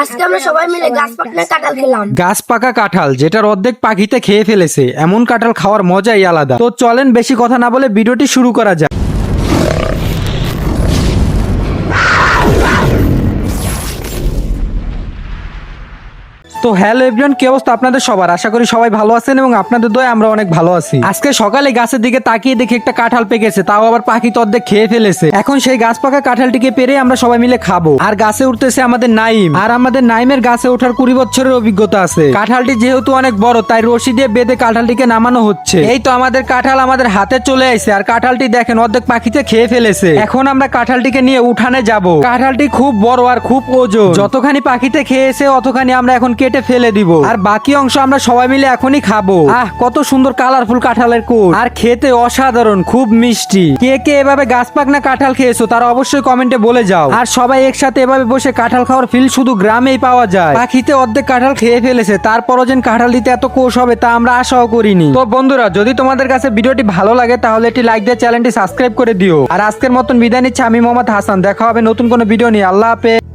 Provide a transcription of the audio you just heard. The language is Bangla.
আজকে আমরা সবাই মিলে গাছ পাকা কাঁঠাল খেলাম। গাছ পাকা কাঁঠাল যেটার অর্ধেক পাখিতে খেয়ে ফেলেছে। এমন কাঁঠাল খাওয়ার মজাই আলাদা। তো চলেন বেশি কথা না বলে ভিডিওটি শুরু করা যাক। তো হ্যালো এভরিওয়ান, কি অবস্থা আপনাদের সবার? আশা করি সবাই ভালো আছেন এবং আপনাদের দয়ে আমরা অনেক ভালো আছি। আজকে সকালে গাছের দিকে তাকিয়ে দেখি একটা কাঁঠাল পেকেছে, তাও আবার পাখি তো অর্ধেক খেয়ে ফেলেছে। এখন সেই গাছ পাকা কাঁঠালটিকে পেরে আমরা সবাই মিলে খাব। আর গাছে উঠতেছে আমাদের নাইম। আর আমাদের নাইমের গাছে ওঠার কুড়ি বছরের অভিজ্ঞতা আছে। কাঁঠালটি যেহেতু অনেক বড়, তাই রশি দিয়ে বেঁধে কাঁঠালটিকে নামানো হচ্ছে। এই তো আমাদের কাঁঠাল আমাদের হাতে চলে আসছে আর কাঁঠালটি দেখেন অর্ধেক পাখিতে খেয়ে ফেলেছে। এখন আমরা কাঁঠালটিকে নিয়ে উঠানে যাব। কাঁঠালটি খুব বড় আর খুব ওজন। যতখানি পাখিতে খেয়েছে, অতখানি আমরা এখন কেটে ফেলে দিব। আর বাকি অংশ আমরা সবাই মিলে এখনই খাব। আহ, কত সুন্দর কালারফুল কাঁঠালের কোট। আর খেতে অসাধারণ, খুব মিষ্টি। কে কে এভাবে গাছ পাকনা কাঁঠাল খেয়েছো, তারা অবশ্যই কমেন্টে বলে যাও। আর সবাই একসাথে এভাবে বসে কাঁঠাল খাওয়ার ফিল শুধু গ্রামেই পাওয়া যায়। পাখিতে অর্ধেক কাঁঠাল খেয়ে ফেলেছে, তারপরও যেন কাঁঠাল দিতে এত কোষ হবে তা আমরা আশাও করিনি। তো বন্ধুরা, যদি তোমাদের কাছে ভিডিওটি ভালো লাগে, তাহলে একটি লাইক দিয়ে চ্যানেলটি সাবস্ক্রাইব করে দিও। আর আজকের মতন বিদায় নিচ্ছে আমি মোহাম্মদ হাসান। দেখা হবে নতুন কোনো ভিডিও নিয়ে। আল্লাহ হাফেজ।